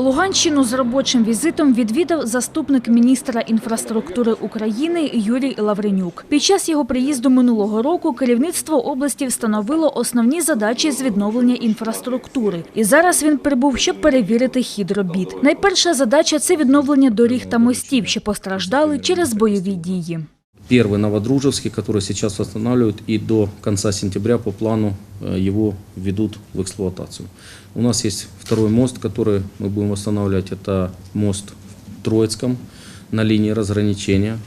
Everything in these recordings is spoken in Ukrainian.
Луганщину з робочим візитом відвідав заступник міністра інфраструктури України Юрій Лавренюк. Під час його приїзду минулого року керівництво області встановило основні задачі з відновлення інфраструктури. І зараз він прибув, щоб перевірити хід робіт. Найперша задача це відновлення доріг та мостів, що постраждали через бойові дії. Первый Новодружевский, который сейчас восстанавливают, и до конца сентября по плану э, его введут в эксплуатацию. У нас есть второй мост, который мы будем восстанавливать. Это мост в Троицком на линии разграничения.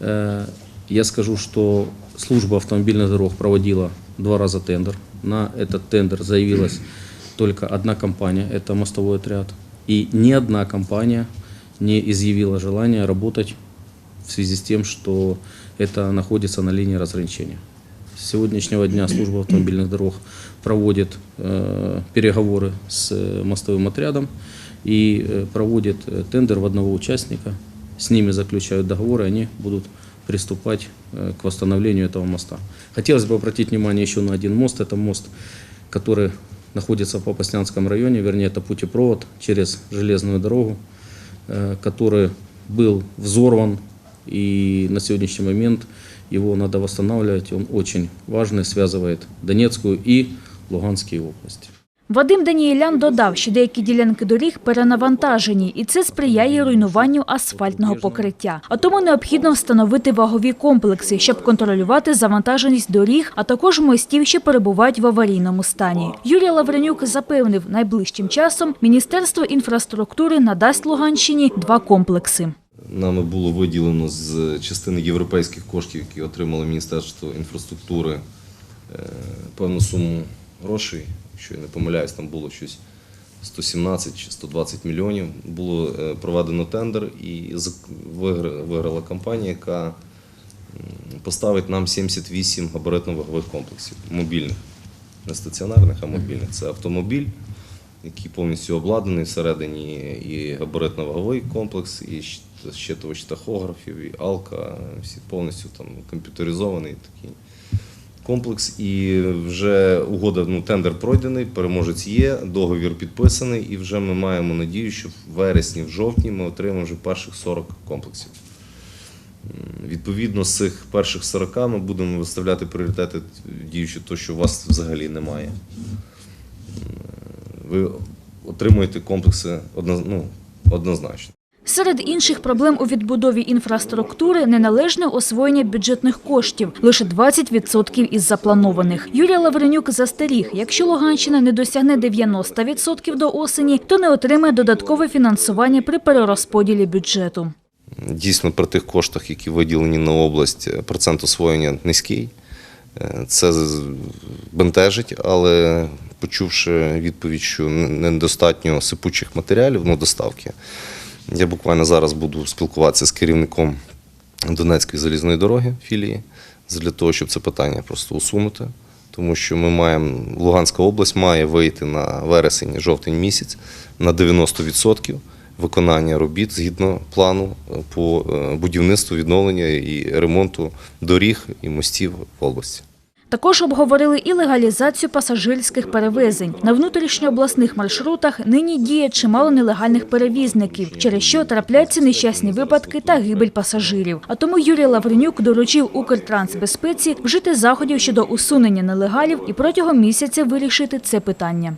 Э, Я скажу, что служба автомобильных дорог проводила два раза тендер. На этот тендер заявилась только одна компания, это мостовой отряд. И ни одна компания не изъявила желания работать в связи с тем, что это находится на линии разграничения. С сегодняшнего дня служба автомобильных дорог проводит э, переговоры с э, мостовым отрядом и э, проводит э, тендер в одного участника. С ними заключают договоры, они будут приступать к восстановлению этого моста. Хотелось бы обратить внимание еще на один мост. Это мост, который находится в Попаснянском районе, вернее, это путепровод через железную дорогу, который был взорван, и на сегодняшний момент его надо восстанавливать. Он очень важный, связывает Донецкую и Луганские области. Вадим Даніелян додав, що деякі ділянки доріг перенавантажені, і це сприяє руйнуванню асфальтного покриття. А тому необхідно встановити вагові комплекси, щоб контролювати завантаженість доріг, а також мостів, що перебувають в аварійному стані. Юрій Лавренюк запевнив, найближчим часом Міністерство інфраструктури надасть Луганщині два комплекси. Нами було виділено з частини європейських коштів, які отримало Міністерство інфраструктури, е, певну суму грошей. Якщо я не помиляюсь, там було щось 117 чи 120 мільйонів. Було е, проведено тендер і виграла компанія, яка поставить нам 78 габаритно-вагових комплексів мобільних, не стаціонарних, а мобільних. Це автомобіль, який повністю обладнаний всередині і габаритно-ваговий комплекс, і щ- щитувач тахографів, і алка, всі повністю там комп'ютеризований такий комплекс. І вже угода, ну, тендер пройдений, переможець є, договір підписаний, і вже ми маємо надію, що в вересні, в жовтні ми отримаємо вже перших 40 комплексів. Відповідно, з цих перших 40 ми будемо виставляти пріоритети, діючи то, що у вас взагалі немає. Ви отримуєте комплекси ну, однозначно. Серед інших проблем у відбудові інфраструктури – неналежне освоєння бюджетних коштів – лише 20% із запланованих. Юрій Лавренюк застеріг, якщо Луганщина не досягне 90% до осені, то не отримає додаткове фінансування при перерозподілі бюджету. Дійсно, при тих коштах, які виділені на область, процент освоєння низький. Е, Це бентежить, але почувши відповідь, що недостатньо сипучих матеріалів, ну, доставки, я буквально зараз буду спілкуватися з керівником Донецької залізної дороги філії для того, щоб це питання просто усунути. Тому що ми маємо, Луганська область має вийти на вересень, жовтень місяць на 90% виконання робіт згідно плану е, по е, будівництву, відновлення і ремонту доріг і мостів в області. Також обговорили і легалізацію пасажирських перевезень. На внутрішньообласних маршрутах нині діє чимало нелегальних перевізників, через що трапляються нещасні випадки та гибель пасажирів. А тому Юрій Лавренюк доручив Укртрансбезпеці вжити заходів щодо усунення нелегалів і протягом місяця вирішити це питання.